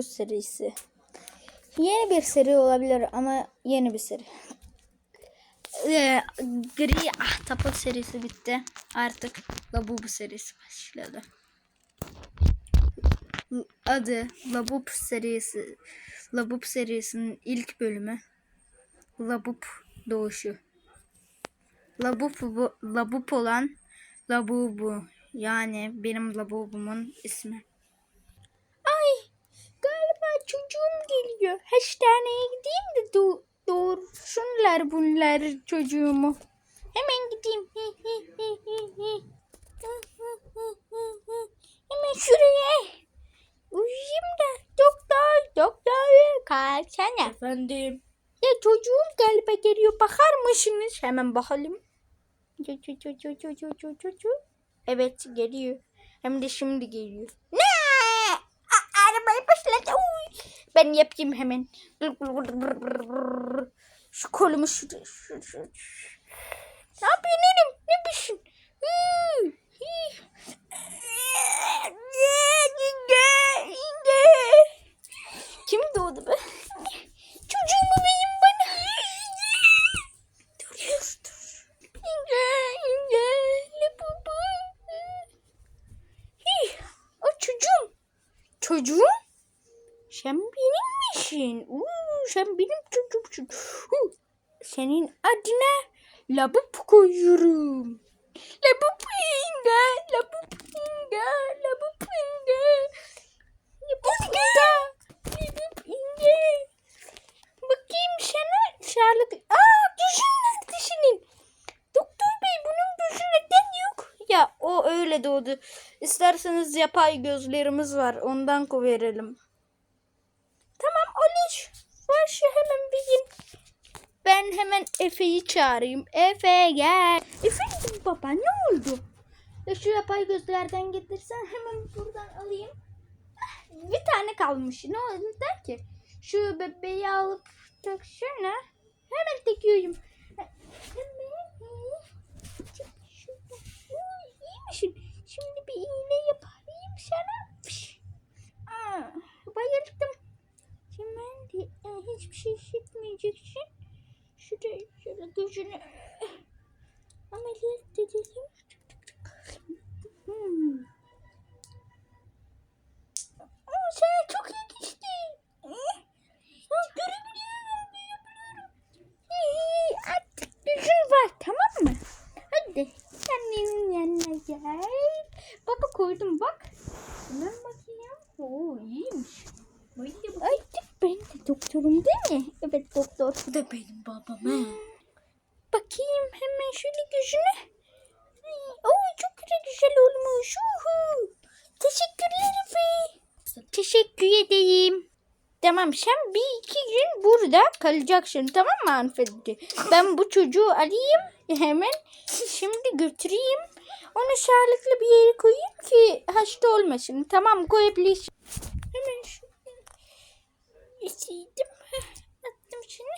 bu serisi. Yeni bir seri olabilir ama yeni bir seri. Ee, gri ahtapot serisi bitti. Artık Labubu serisi başladı. Adı Labub serisi. Labub serisinin ilk bölümü. Labub doğuşu. Labub, bu, Labub olan Labubu. Yani benim Labubumun ismi çocuğum geliyor. Hastaneye gideyim de doğ doğursunlar bunlar çocuğumu. Hemen gideyim. Hemen şuraya. Uyuyayım da doktor doktor kalksana. Efendim. Ya çocuğum galiba geliyor bakar mısınız? Hemen bakalım. Evet geliyor. Hem de şimdi geliyor. Ben yapayım hemen. Şu kolumu şu, şu, şu. Ne yapıyorsun oğlum? Ne yapıyorsun? Hı, hı. Kim doğdu be? Çocuğumu benim bana. Dur dur dur. İnce ince. Lipupu. Hih, O çocuğum. Çocuğum? Sen benim misin? Uuu, sen benim çocuğumsun. Senin adına labup koyuyorum. Labup inga, labup inga, labup inga. Labup inga, labup inga. Bakayım sana sağlık. Aa nerede senin? Doktor bey bunun gözü neden yok? Ya o öyle doğdu. İsterseniz yapay gözlerimiz var. Ondan verelim. Tamam Oliş. Ver şu hemen bir gün. Ben hemen Efe'yi çağırayım. Efe gel. Efendim baba ne oldu? Ya şu yapay gözlerden getirsen hemen buradan alayım. Ah, Bir tane kalmış. Ne oldu der ki? Şu bebeği alıp taksana. Hemen. Uy, iyi misin? Şimdi bir iğne yapayım sana. Aa, bayıldım. Şimdi e, hiçbir şey hissetmeyeceksin. Şuraya şöyle gözünü ameliyat edelim. Hmm. Aa, sana çok yakıştı. Eh, aa, Görebiliyorum, görebiliyorum. İyi, Artık gözün var tamam mı? Hadi annenin yanına gel. Baba koydum bak. Hemen bakayım. Oo iyiymiş. Artık ben de doktorum değil mi? Bu da benim babam he. Bakayım hemen şöyle gözüne. Ay, Oo çok da güzel olmuş. Uhu. Teşekkürler Efe. Teşekkür edeyim. Tamam sen bir iki gün burada kalacaksın tamam mı hanımefendi? Ben bu çocuğu alayım hemen şimdi götüreyim. Onu sağlıklı bir yere koyayım ki hasta olmasın. Tamam koyabilirsin. Hemen şu İçiydim. Şimdi.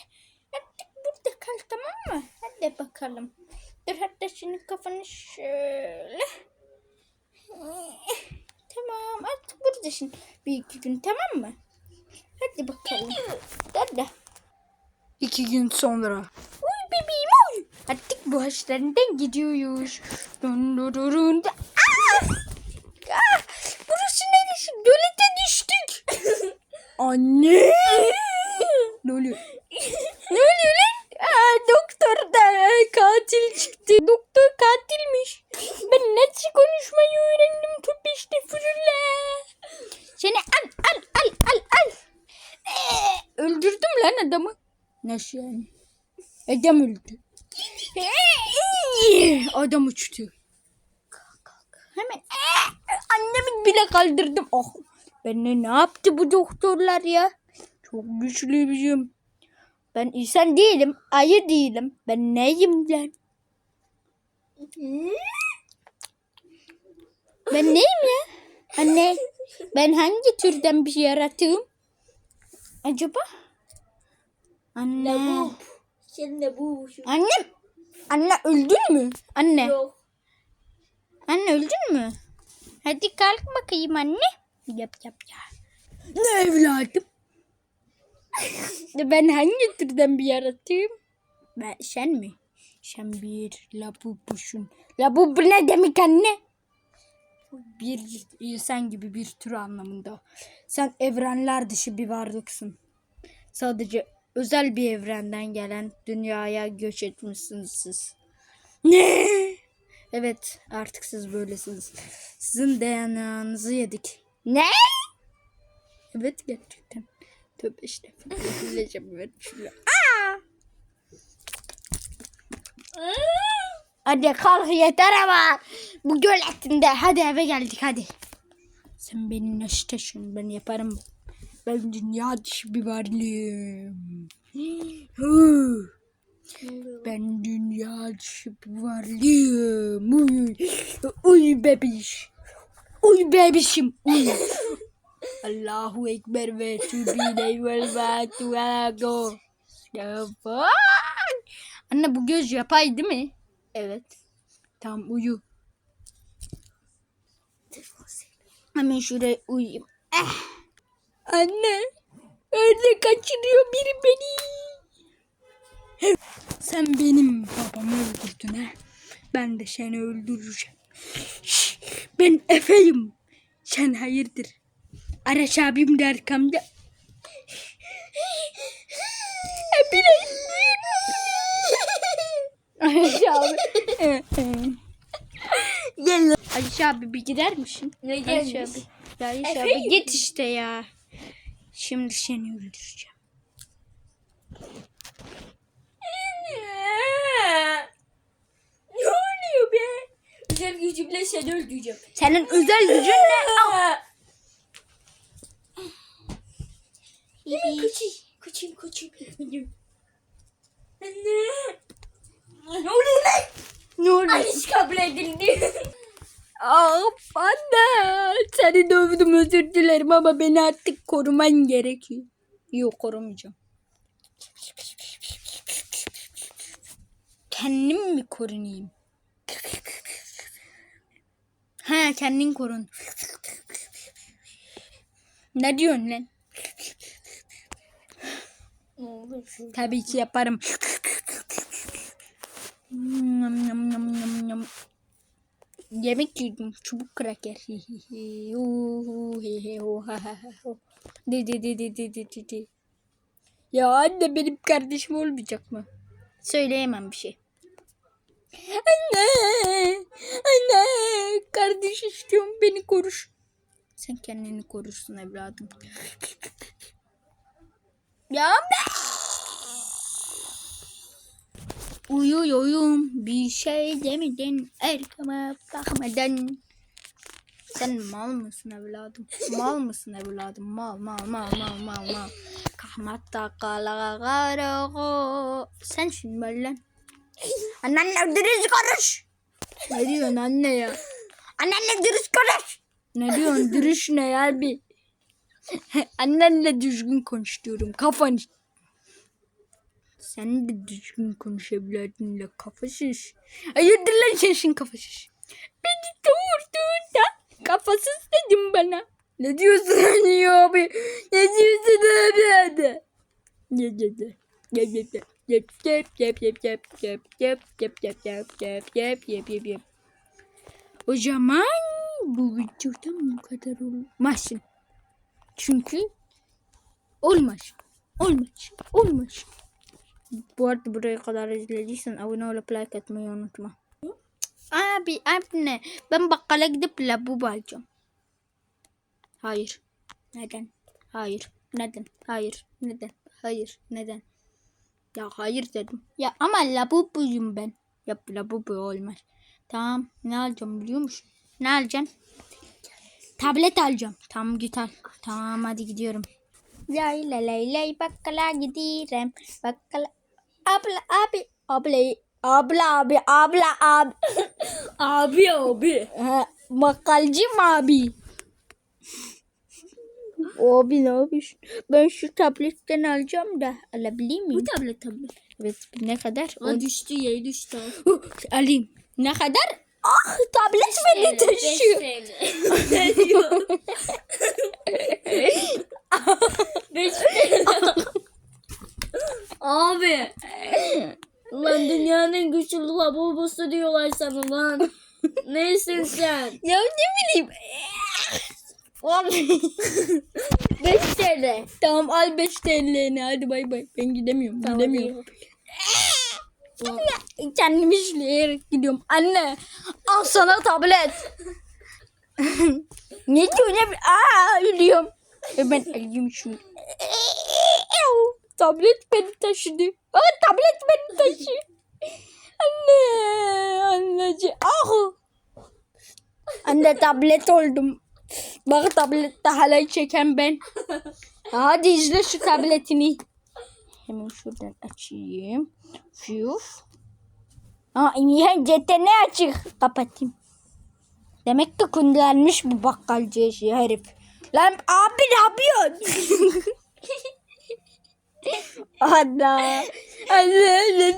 Artık burada kal tamam mı? Hadi bakalım. Dur hatta şimdi kafanı şöyle. Tamam artık buradasın. Bir iki gün tamam mı? Hadi bakalım. Hadi. İki gün sonra. Uy bebeğim uy. Artık bu hastaneden gidiyoruz. Dun dun dun dun. Ah! Ah! Burası neresi? Gölete düştük. Anne. ne oluyor? ne oluyor lan? Aa, doktor da katil çıktı. Doktor katilmiş. Ben nasıl konuşmayı öğrendim? Tövbe estağfurullah. Seni al al al al al. Ee, öldürdüm lan adamı. Nasıl yani? Adam öldü. Adam uçtu. Hemen ee, annemi bile kaldırdım. Oh, ben ne yaptı bu doktorlar ya? Çok güçlüyüm. Ben insan değilim, ayı değilim. Ben neyim lan? Ben neyim ya? Anne, ben hangi türden bir yaratığım? Acaba? Anne. Sen de bu. Annem. Anne öldün mü? Anne. Yok. Anne öldün mü? Hadi kalk bakayım anne. Yap yap ya. Ne evladım? ben hangi türden bir yaratayım? Ben, sen mi? Sen bir labubuşun. Labubu ne demek anne? Bir insan gibi bir tür anlamında. Sen evrenler dışı bir varlıksın. Sadece özel bir evrenden gelen dünyaya göç etmişsiniz siz. Ne? Evet artık siz böylesiniz. Sizin DNA'nızı yedik. Ne? Evet gerçekten. Tövbe işte. Bileceğim ben şunu. Hadi kalk yeter ama. Bu göl etinde. Hadi eve geldik hadi. Sen beni nasıl taşıyorsun? Ben yaparım. Ben dünya dışı bir varlığım. Ben dünya dışı bir varlığım. Uy, uy bebiş. Uy bebişim. Uy. Allahu Ekber ve tübile vel batuago. Anne bu göz yapay değil mi? Evet. Tamam uyu. Hemen şuraya uyuyayım. Eh. Anne. Öyle kaçırıyor biri beni. Sen benim babamı öldürdün ha. Ben de seni öldüreceğim. Ben Efe'yim. Sen hayırdır? Araç abim de arkamda. Ayşe abi. Gel. Ayşe abi bir gider misin? Ne Ayşe gelmiş? abi. Ya Ayşe abi git işte ya. Şimdi seni öldüreceğim. Ne oluyor be? Özel gücümle seni öldüreceğim. Senin özel gücün ne? Al. Kaçayım, kaçayım, kaçayım. Anne. Ne oluyor lan? Ne oluyor? Aliş kabul edildi. Of anne. Seni dövdüm özür dilerim ama beni artık koruman gerekiyor. Yok korumayacağım. Kendim mi korunayım? Ha kendin korun. Ne diyorsun lan? Tabii ki yaparım. Yum, yum, yum, yum, yum. Yemek yedim. Çubuk kraker. de de de de de de de. Ya anne benim kardeşim olmayacak mı? Söyleyemem bir şey. Anne! Anne! Kardeş istiyorum beni koruş. Sen kendini korursun evladım. ya ben! Uyu uyum bir şey demedin arkama bakmadan. Sen mal mısın evladım? Mal mısın evladım? Mal mal mal mal mal mal. Kahmatta kala karago. Sen şimdi lan. Annenle dürüst konuş. Ne diyorsun anne ya? Annenle dürüst konuş. Ne diyorsun dürüst ne ya bir? Annenle düzgün konuş diyorum. Kafanı sen de düzgün konuş evladınla kafasız. Hayırdır lan sensin kafasız. Beni doğurduğunda kafasız dedim bana. Ne diyorsun hani abi? Ne diyorsun abi? Ne dedi? Ne dedi? Yep yep yep yep yep yep yep yep yep yep yep yep yep yep yep. O zaman bu videoda bu kadar olmasın. Çünkü olmaz. Olmaz. Olmaz. Bu arada buraya kadar izlediysen abone olup like atmayı unutma. Abi anne ben bakkala gidip labubu alacağım. Hayır. Neden? Hayır. Neden? Hayır. Neden? Hayır. Neden? Ya hayır dedim. Ya ama labubuyum ben. Ya labubu olmaz. Tamam. Ne alacağım biliyor musun? Ne alacaksın? Tablet alacağım. Tamam git al. Tamam hadi gidiyorum. Lay lay lay bakkala gidiyorum. Bakkala. Abla abi. Abla. Abla abi. Abla abi. Abi abi. Ha, bakkalcım abi. Abi ne yapıyorsun? Ben şu tabletten alacağım da alabilir miyim? Bu tablet tablet. Evet ne kadar? Aa, düştü yere düştü. Alayım. Ne kadar? Ah tablet beni taşıyor. Beş Abi. Lan dünyanın en güçlü lavabosu diyorlar sana lan. Neysin sen? Ya ne bileyim. Abi. 5 TL. Tamam al 5 TL'ni hadi bay bay. Ben gidemiyorum. gidemiyorum. Kendimi işleyerek gidiyorum. Anne al sana tablet. ne diyor ne? Aa ölüyorum. E ben alayım şunu. tablet beni taşıdı. Aa tablet beni taşıyor. Anne. Anneciğim. Ah. Anne tablet oldum. Bak tablette halay çeken ben. Hadi izle şu tabletini. Hemen şuradan açayım. Füyuf. Aa İmyan ne açık. Kapatayım. Demek ki kullanmış bu bakkalcı şey herif. Lan abi ne yapıyorsun? Ana. Anne.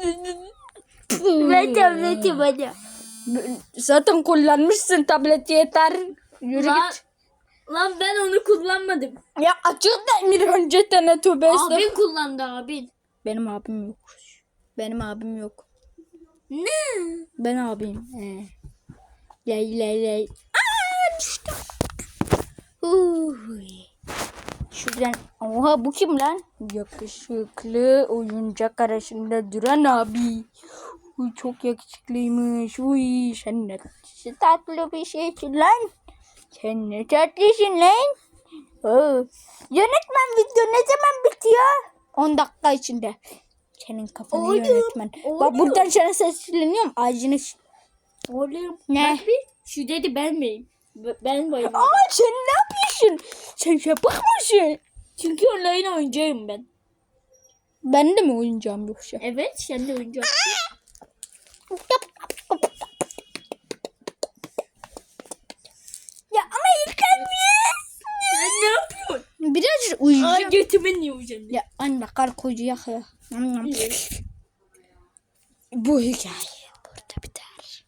Ver tableti bana. Zaten kullanmışsın tableti yeter. Yürü git. Lan ben onu kullanmadım. Ya açık da Emir önce tane tövbe estağfurullah. Abin kullandı abin. Benim abim yok. Benim abim yok. Ne? Ben abim. He. Ley ley ley. Aa düştüm. Huy. Şuradan. Oha bu kim lan? Yakışıklı oyuncak arasında duran abi. Uy, çok yakışıklıymış. Uy sen ne tatlı bir şeysin lan. Sen ne tatlısın lan. Oo. Yönetmen video ne zaman bitiyor? 10 dakika içinde. Senin kafanı Oğlum, yönetmen. Bak oğlum. buradan sana sesleniyorum. Ağacını Oğlum. Ne? Bak bir. Şu dedi ben miyim? Ben bayım. Aa sen ne yapıyorsun? Sen yapık mısın? Çünkü online oyuncuyum ben. Ben de mi oyuncağım yoksa? Evet sen de oyuncu. Ya ama yıkanmıyor. Sen ne yapıyorsun? Biraz Aa uyuyacağım. götüme niye uyuyacaksın? Ya anne kar koyacak ya. Nam nam. Bu hikaye burada biter.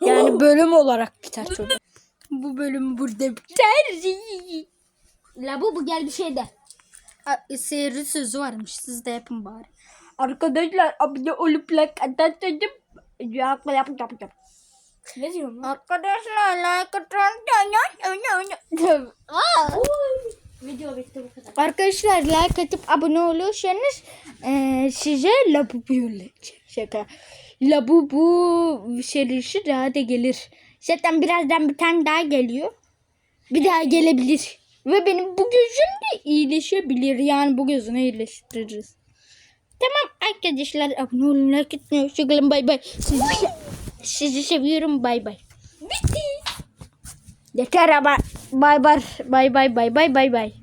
Yani bölüm olarak biter çocuk. Bu bölüm burada biter. La bu bu gel bir şey de. A- Seyirci sözü varmış. Siz de yapın bari. Arkadaşlar abone olup like atarsanız yap yap yap yap. Ne diyorsun lan? Arkadaşlar like atarsanız Video bitti bu kadar. Arkadaşlar like atıp abone oluyorsanız eee size labubu yollayacağım. Şaka. Labubu serisi daha da gelir. Zaten birazdan bir tane daha geliyor. Bir daha gelebilir. Ve benim bu gözüm de iyileşebilir. Yani bu gözünü iyileştiririz. Tamam arkadaşlar abone olun like atmayı. Hoşçakalın bay bay. Sizi, sizi seviyorum bay bay. Bitti. Yeter ama. Bay bay bay bay bay bay bay.